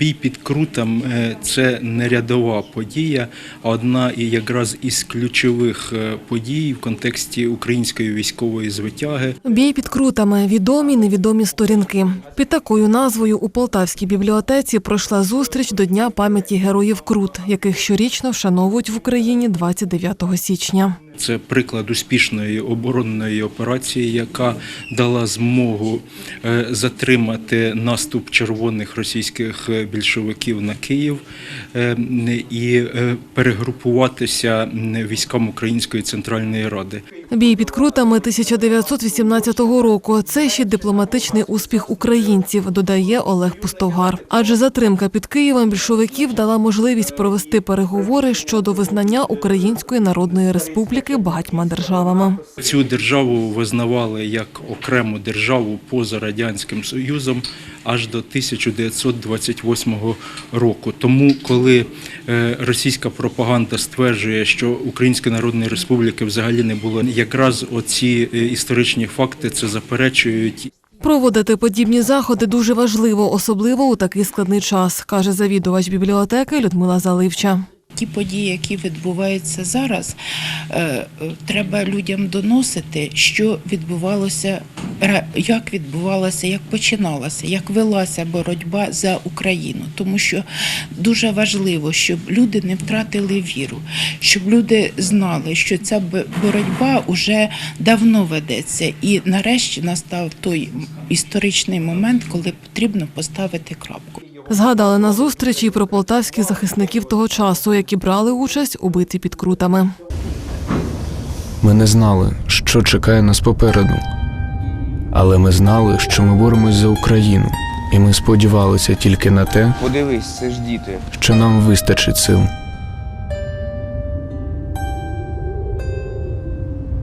Бій під крутом е, це не рядова подія, а одна і якраз із ключових е, подій в контексті української військової звитяги. Бій під крутами відомі невідомі сторінки. Під такою назвою у Полтавській бібліотеці пройшла зустріч до Дня пам'яті героїв Крут, яких щорічно вшановують в Україні 29 січня. Це приклад успішної оборонної операції, яка дала змогу е, затримати наступ червоних російських більшовиків на Київ е, і е, перегрупуватися військам Української центральної ради. Бій під крутами 1918 року. Це ще дипломатичний успіх українців, додає Олег Пустовгар. Адже затримка під Києвом більшовиків дала можливість провести переговори щодо визнання Української Народної Республіки багатьма державами. Цю державу визнавали як окрему державу поза радянським союзом аж до 1928 року. Тому, коли е, російська пропаганда стверджує, що Української Народної Республіки взагалі не було, якраз оці е, історичні факти це заперечують. Проводити подібні заходи дуже важливо, особливо у такий складний час, каже завідувач бібліотеки Людмила Заливча. Ті події, які відбуваються зараз, е, е, треба людям доносити, що відбувалося, як відбувалося, як починалося, як велася боротьба за Україну. Тому що дуже важливо, щоб люди не втратили віру, щоб люди знали, що ця боротьба вже давно ведеться, і нарешті настав той історичний момент, коли потрібно поставити крапку. Згадали на зустрічі і про полтавських захисників того часу, які брали участь у битві під крутами. Ми не знали, що чекає нас попереду. Але ми знали, що ми боремось за Україну, і ми сподівалися тільки на те, Подивись, це ж діти. що нам вистачить сил.